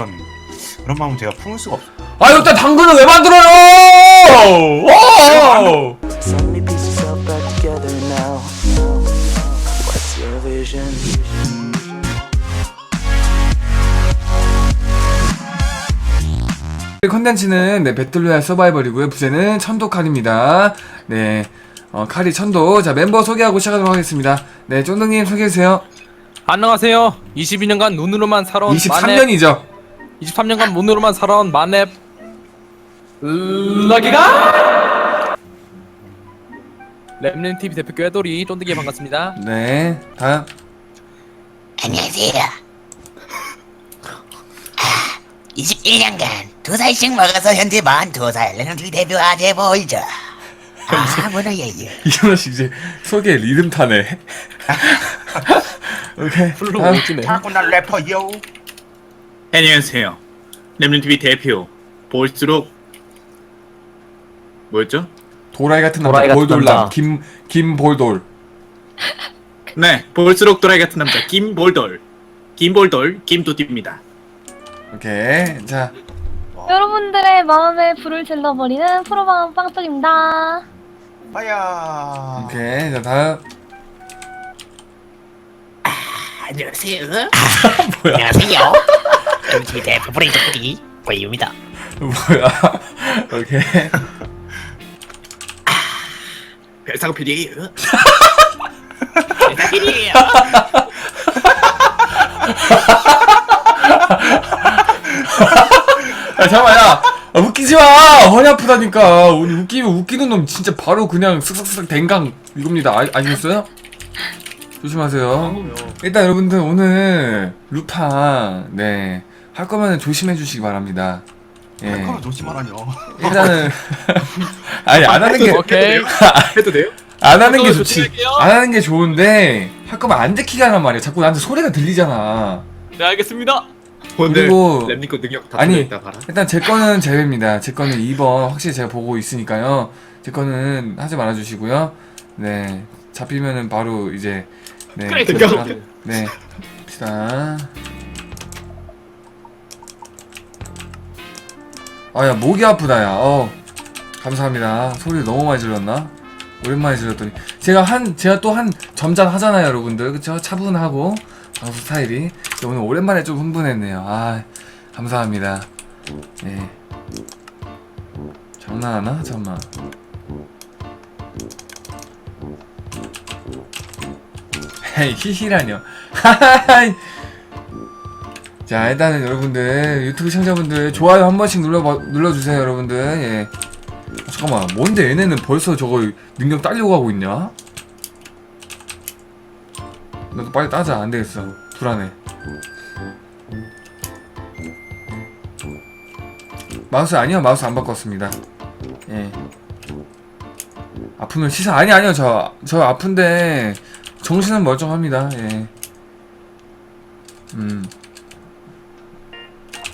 그런 그런 마음은 제가 품을 수가 없어요. 아 일단 당근은 왜 만들어요? 오! So many pieces all back together now. What's your vision? 컨텐츠는 네, 배틀로얄 서바이벌이고요. 부제는 천도 칼입니다. 네, 어, 칼이 천도. 자 멤버 소개하고 시작하도록 하겠습니다. 네, 쫀득님 소개해주세요. 안녕하세요. 22년간 눈으로만 살아온 만렙 23년이죠. 23년간 눈으로만 살아온 만렙 럭키가 랩넨 TV 대표 꾀돌이 쫀득이 반갑습니다. 네, 다음. 안녕하세요. 아, 21년간 두 살씩 먹어서 현재 42살 레전드 대표 아재 보이죠. 아, 뭐라 얘기. 이현아 씨 이제 소개 리듬 타네. 오케이. 다음. 멋지네. 자꾸 날 래퍼요. 안녕하세요. 렘님TV 대표 볼수록 뭐였죠? 도라이 같은 남자 도라이 같은 볼돌남. 김 김볼돌. 네, 볼수록 또라이 같은 남자 김볼돌 김볼돌 김도띠입니다. 오케이. 자, 여러분들의 마음에 불을 질러버리는 프로방 빵떡입니다. 빠야. 오케이. 자, 다음. 안녕하세요. 뭐야? 안녕하세요. 레전드 대표 브레이드끼리 고이입니다. 뭐야? 오케이. 별사고 PD예요. 대표끼리예요. 야, 잠깐만, 야! 아, 웃기지 마! 허리 아프다니까. 오늘 웃기면 웃기는 놈 진짜 바로 그냥 쓱쓱쓱 댕강 이겁니다. 아, 아시겠어요? 조심하세요. 일단 여러분들 오늘 루팡, 네. 할 거면 조심해 주시기 바랍니다. 예. 래퍼는 조심하라뇨. 일단은, 아니, 안 하는 게, 오케이. 해도 돼요? 안 하는 게 좋지. 조심할게요. 안 하는 게 좋은데, 할 거면 안 하란 말이야. 자꾸 나한테 소리가 들리잖아. 네 알겠습니다. 오늘 그리고- 거 능력 다 아니, 들어있다 봐라. 일단 제 거는 제외입니다. 제 거는 2번 확실히 제가 보고 있으니까요. 제 거는 하지 말아 주시고요. 네. 잡히면은 바로 이제 네. 그래, 저희가- 그래. 네. 봅시다. 아, 야, 목이 아프다, 야. 어. 감사합니다. 소리 너무 많이 질렀나? 오랜만에 질렀더니. 제가 한, 제가 또 한 점잖 하잖아요, 여러분들. 그쵸? 차분하고, 방송 스타일이. 오늘 오랜만에 좀 흥분했네요. 아, 감사합니다. 네. 장난하나? 잠깐만. 헤이, 히히라뇨. 하하하이. 자, 일단은 여러분들, 유튜브 시청자분들, 좋아요 한 번씩 눌러, 눌러주세요, 여러분들. 예. 아, 잠깐만, 뭔데 얘네는 벌써 저거 능력 따려고 하고 있냐? 나도 빨리 따자, 안 되겠어. 불안해. 마우스 아니요, 마우스 안 바꿨습니다. 예. 아프면 시사 아니 아니요 저 저 아픈데 정신은 멀쩡합니다. 예. 음.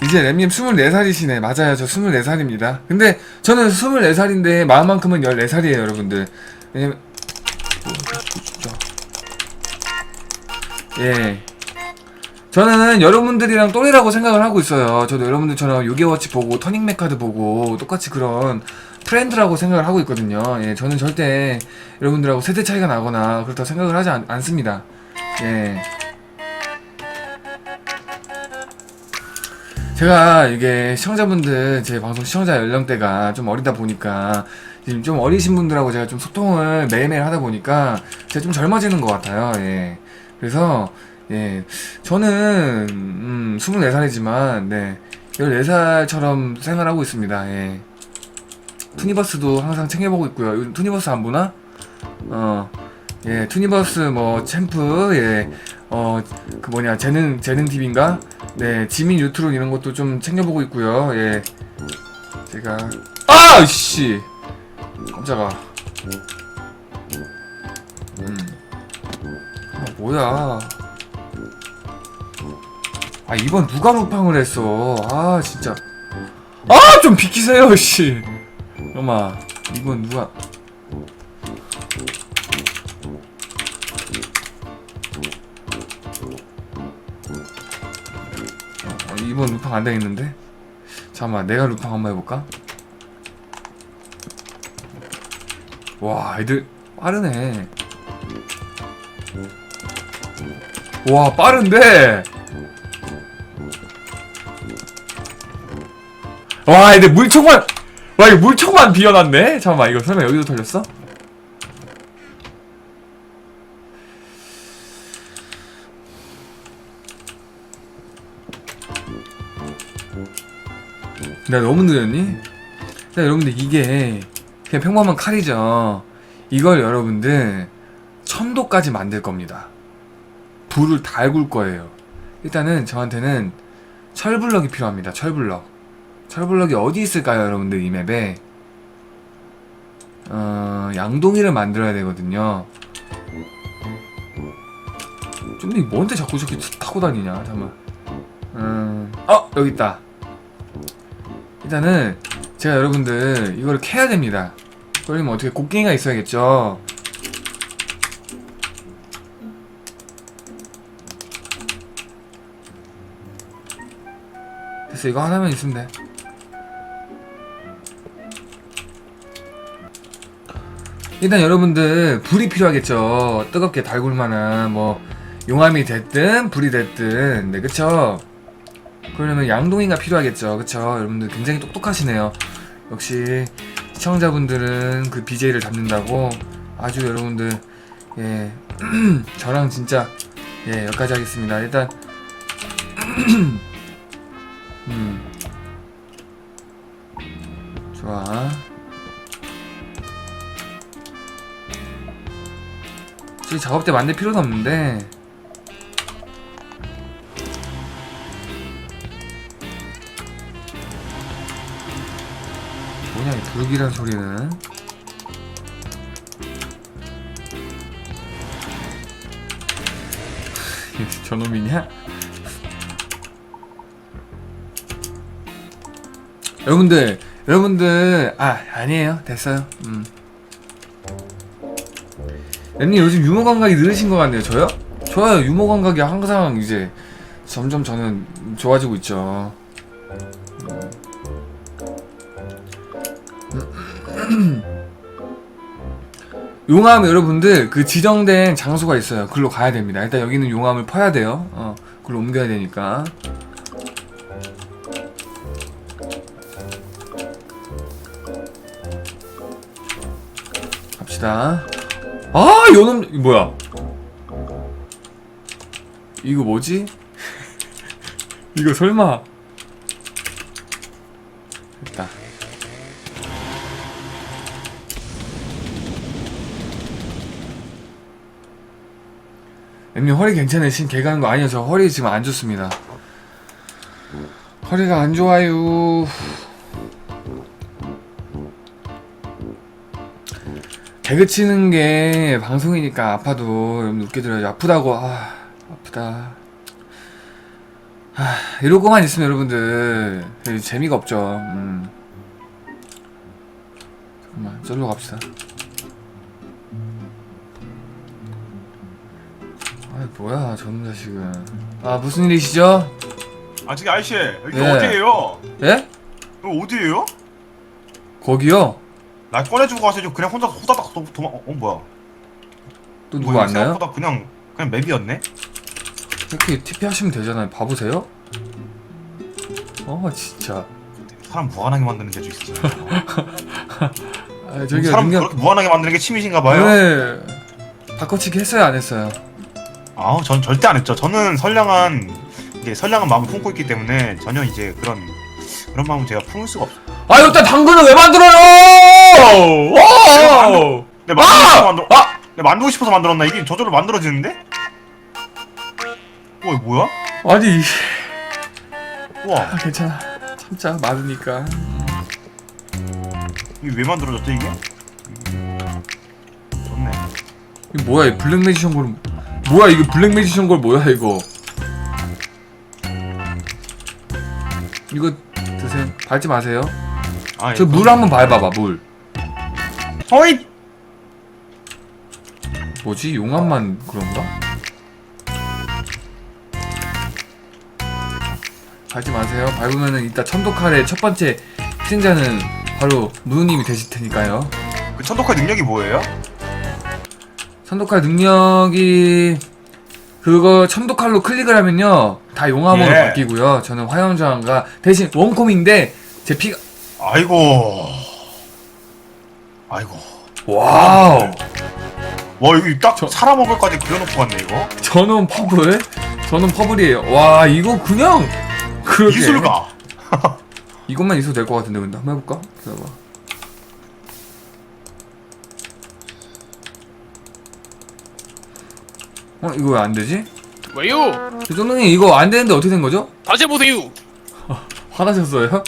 이제 램님 24살이시네. 맞아요. 저 24살입니다. 근데 저는 24살인데 마음만큼은 14살이에요, 여러분들. 왜냐면. 예. 저는 여러분들이랑 또래라고 생각을 하고 있어요. 저도 여러분들처럼 요괴워치 보고 터닝맥 카드 보고 똑같이 그런 프렌드라고 생각을 하고 있거든요. 예, 저는 절대 여러분들하고 세대 차이가 나거나 그렇다고 생각을 하지 않, 않습니다. 예. 제가 이게 시청자분들 제 방송 시청자 연령대가 좀 어리다 보니까 지금 좀 어리신 분들하고 제가 좀 소통을 매일매일 하다 보니까 제가 좀 젊어지는 것 같아요. 예. 그래서 예 저는 음 24살이지만 네 14살처럼 생활하고 있습니다. 예. 투니버스도 항상 챙겨보고 있고요. 요즘 투니버스 안 보나? 어, 예, 투니버스 뭐 챔프, 예, 어, 그 뭐냐 재능 재능 TV인가? 네, 지민 유트론 이런 것도 좀 챙겨보고 있고요. 예, 제가 아, 씨, 깜짝아. 음, 아 뭐야? 아 이번 누가 루팡을 했어? 아 진짜. 아 좀 비키세요, 씨. 엄마 이번 누가 이 이번 루팡 안 되겠는데? 잠깐만 내가 루팡 한번 해볼까? 와 애들 빠르네 와 빠른데 와 애들 물총만 와 이거 물총만 비워놨네 잠깐만 이거 설마 여기도 털렸어? 내가 너무 느렸니? 자 여러분들 이게 그냥 평범한 칼이죠. 이걸 여러분들 천도까지 만들 겁니다. 불을 달굴 거예요. 일단은 저한테는 철블럭이 필요합니다. 철블럭. 철블럭이 어디 있을까요 여러분들 이 맵에? 어... 양동이를 만들어야 되거든요. 좀이 뭔데 자꾸 저렇게 타고 다니냐 잠깐만. 음... 어! 여기 있다 일단은 제가 여러분들 이걸 캐야 됩니다. 그러면 어떻게 곡괭이가 있어야겠죠. 됐어 이거 하나만 있으면 돼. 일단 여러분들 불이 필요하겠죠. 뜨겁게 달굴 만한 뭐 용암이 됐든 불이 됐든 네 그쵸? 그러려면 양동이가 필요하겠죠. 그쵸? 여러분들 굉장히 똑똑하시네요. 역시 시청자분들은 그 BJ를 잡는다고 아주 여러분들 예 저랑 진짜 예 여기까지 하겠습니다. 일단 음 좋아 솔직히 작업대 만들 필요도 없는데 불길한 소리는. 저놈이냐? 여러분들 여러분들 아 아니에요. 됐어요. 음. 엠님 요즘 유머 감각이 늘으신 것 같네요. 저요? 좋아요. 유머 감각이 항상 이제 점점 저는 좋아지고 있죠 용암 여러분들 그 지정된 장소가 있어요. 글로 가야 됩니다. 일단 여기는 용암을 퍼야 돼요. 어, 글로 옮겨야 되니까. 갑시다. 아, 요놈 뭐야? 이거 뭐지? 이거 설마? 엠님 허리 괜찮으신 개 가는 거 아니에요? 저 허리 지금 안 좋습니다. 허리가 안 좋아요. 개그 치는 게 방송이니까 아파도 여러분 웃게 들어야죠. 아프다고. 아 아프다. 아 이러고만 있으면 여러분들 재미가 없죠. 음. 잠깐만 절로 갑시다 뭐야 저놈 자식은 아 무슨 일이시죠? 아 저기 아저씨 여기 예. 어디예요? 예? 여기 어디예요? 거기요? 나 꺼내주고 가서 그냥 혼자 호다닥 도, 도망 어, 어 뭐야? 또 누구 뭐야, 안 나요? 생각보다 그냥 그냥 맵이었네? 이렇게 TP 하시면 되잖아요 봐보세요 어 진짜 사람 무한하게 만드는 재주 있어. 아 저기 사람 능력 그렇게 무한하게 만드는 게 취미신가 봐요. 네 바꿔치기 했어요 안 했어요? 아우 전 절대 안 했죠. 저는 선량한 이제 선량한 마음을 품고 있기 때문에 전혀 이제 그런 그런 마음은 제가 품을 수가 없어. 아 일단 당근을 왜 만들어요? 와! 내 만들고 싶어서 아! 만들. 아! 내 만들고 싶어서 만들었나 이게 저절로 만들어지는데? 어 뭐야? 아니 우와 아, 괜찮아 참자 많으니까 이게 왜 만들어졌지 이게? 좋네. 이거 뭐야 이 블랙 매지션 걸 뭐야 이거 블랙 매지션 걸 뭐야 이거 이거 드세요 밟지 마세요 아, 저 물 한번 밟아봐 물 허잇! 뭐지 용암만 그런가? 밟지 마세요. 밟으면은 이따 천도칼의 첫 번째 희생자는 바로 무누님이 되실 테니까요. 그 천독할 능력이 뭐예요? 천도칼 능력이 그거 천도칼로 클릭을 하면요 다 용암으로 예. 바뀌고요. 저는 화염저항과 대신 원콤인데 제 피가 아이고. 아이고. 와우 와 여기 딱 저- 사람 얼굴까지 그려놓고 갔네 이거. 저는 퍼블 저는 퍼블이에요. 와 이거 그냥 그렇게 이술가. 이것만 있어도 될 것 같은데 근데 한번 해볼까? 기다려봐. 어 이거 왜 안 되지? 왜요? 조정님 이거 안 되는데 어떻게 된 거죠? 다시 해보세요. 화나셨어요?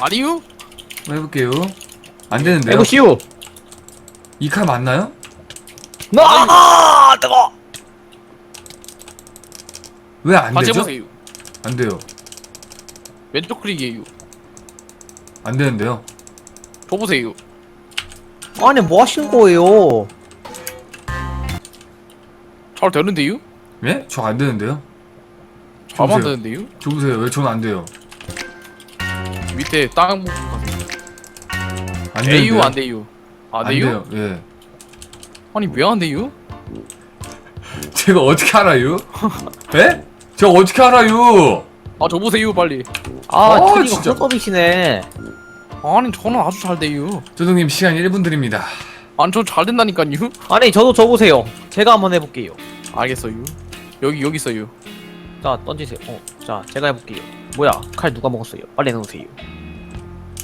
아니요? 한번 해볼게요. 안 되는데요? 해보시오. 이 칼 맞나요? 아, 뜨거. 왜 안 다시 되죠? 해보세요. 안 돼요. 왼쪽 클릭이에요. 안 되는데요. 줘보세요. 아니 뭐 하신 거예요? 잘 되는데요? 예? 저 안 되는데요. 잘 줘보세요. 만드는데요? 줘보세요. 왜 저는 안 돼요? 밑에 땅 보고 가세요. 안 돼요? 되는데요. 안 돼요? 안안 돼요? 예. 아니 왜 안 돼요? 제가 어떻게 알아요? 예? 제가 어떻게 알아요? 아 줘보세요 빨리. 아, 어, 트리가 진짜. 꿀꺽이시네. 아니 저는 아주 잘 돼요. 조동님 시간 1분 드립니다. 아니 저 잘 된다니까요. 아니 저도 줘보세요. 제가 한번 해볼게요. 알겠어요. 여기 여기 있어요. 자 던지세요. 어, 자 제가 해볼게요. 뭐야 칼 누가 먹었어요? 빨리 내놓으세요.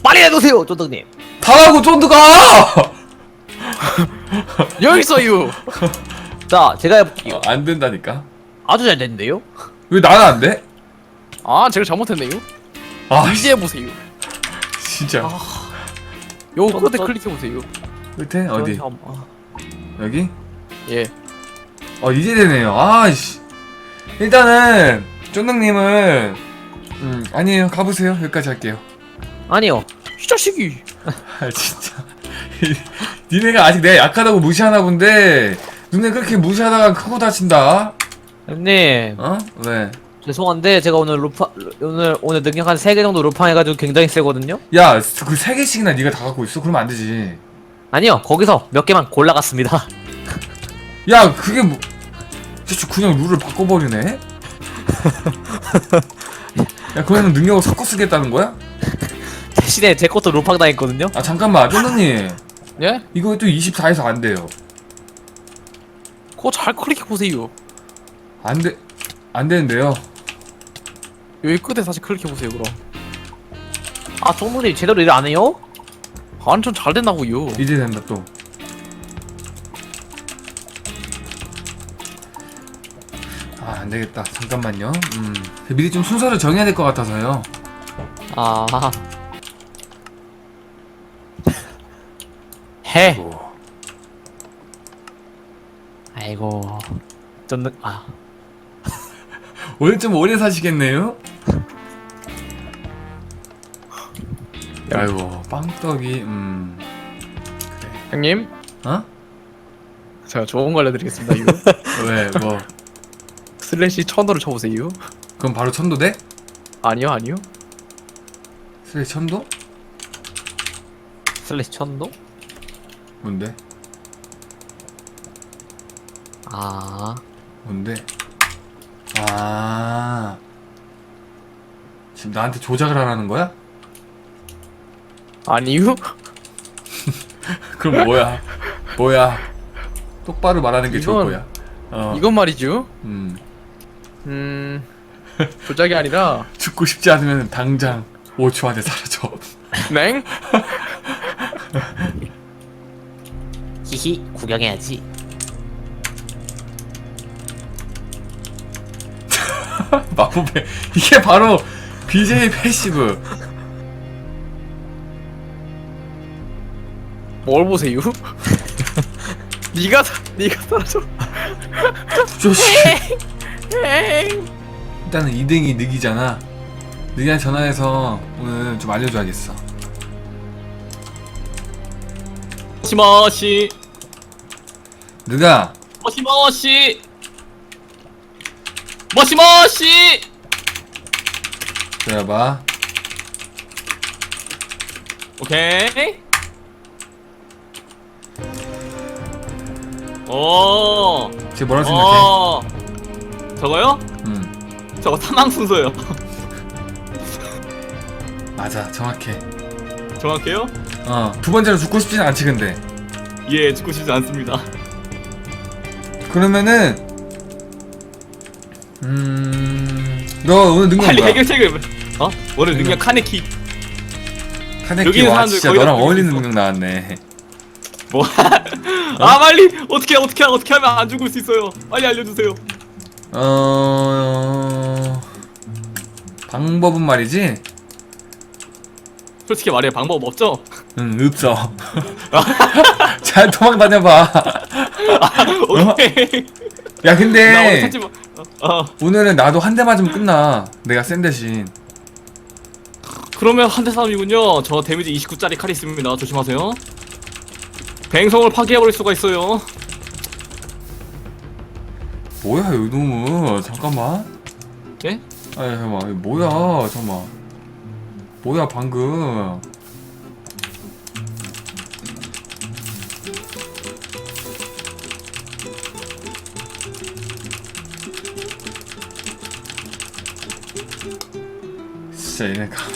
빨리 내놓으세요, 조덕님. 다하고 쫀드가! 여기 있어요. 자 제가 해볼게요. 안 된다니까. 아주 잘 됐는데요? 왜 나는 안 돼? 아 제가 잘못했네요. 아, 이제 해보세요. 진짜. 요 저- 끝에 저- 클릭해 보세요. 끝에 어디? 저- 아, 여기? 예. 어 이제 되네요. 아씨. 일단은 쫀득님은 음 아니에요. 가보세요. 여기까지 할게요. 아니요. 이 자식이. 아 진짜. 니네가 아직 내가 약하다고 무시하나 본데 눈에 그렇게 무시하다가 크고 다친다. 형님 어? 왜? 죄송한데 제가 오늘 루파 오늘 오늘 능력 한 3개 정도 루팡 해가지고 굉장히 세거든요. 야, 그 세 개씩이나 네가 다 갖고 있어? 그러면 안 되지. 아니요 거기서 몇 개만 골라갔습니다. 야, 그게 뭐? 진짜 그냥 룰을 바꿔버리네. 야, 그러면 능력을 섞어 쓰겠다는 거야? 대신에 제 것도 루팡 당했거든요. 아 잠깐만, 쫀득님. 예? 이거 또 24에서 안 돼요. 그거 잘 클릭해 보세요. 안 돼, 안 되는데요. 여기 끝에 다시 클릭해 보세요 그럼. 아 조덕님 제대로 일 안 해요? 완전 잘 된다고요. 이제 된다 또. 아, 안 되겠다. 잠깐만요. 음. 미리 좀 순서를 정해야 될 것 같아서요. 아. 해. 뭐. 아이고. 좀 아. 오늘 좀 오래 사시겠네요? 아이고, 빵떡이, 음. 형님, 어? 제가 좋은 거 알려드리겠습니다. 이거 왜, 뭐. 슬래시 천도를 쳐보세요. 그럼 바로 천도 돼? 아니요, 아니요. 슬래 천도? 슬래시 천도? 뭔데? 아. 뭔데? 아. 지금 나한테 조작을 하라는 거야? 아니요. 그럼 뭐야? 뭐야? 똑바로 말하는 게 좋을 이건- 거야. 어. 이건 말이죠. 음. 음, 조작이 아니라 죽고 싶지 않으면 당장 5초 안에 사라져. 냉. 히히 구경해야지. 마법의 이게 바로 BJ 패시브. 뭘 보세요? 네가 사- 네가 사라져. 조시. 일단은 2등이 늑이잖아. 늑이한테 전화해서 오늘 좀 알려줘야겠어. 모시모시. 늑아, 모시모시. 모시모시. 기다려봐 오케이. 오. 지금 뭐라고 생각해? 어. 저거요? 음 저거 사망 순서요. 맞아 정확해 정확해요? 어두 번째로 죽고 싶진 않지 근데 예, 죽고 싶지 않습니다. 그러면은 음너 오늘 능력 빨리 뭐야? 해결책을. 어? 오늘 능력. 카네키. 카네키 여기 있는 와 사람들 진짜 거의 다 너랑 어울리는 있어. 능력 나왔네 뭐? 아 빨리 어떻게 어떻게 어떻게 하면 안 죽을 수 있어요? 빨리 알려주세요. 어 방법은 말이지 솔직히 말해 방법 없죠? 응 없어 잘 도망 다녀봐 오케이. 야 나 오늘 근데 찾지 마. 어, 어. 오늘은 나도 한 대 맞으면 끝나 내가 센 대신 그러면 한 대 싸움이군요. 저 데미지 29짜리 칼이 있습니다. 조심하세요. 뱅성을 파괴해버릴 수가 있어요. 뭐야 이 놈은? 잠깐만. 예? 아니 잠깐만. 이거 뭐야? 잠깐만. 뭐야 방금? 진짜 얘네 가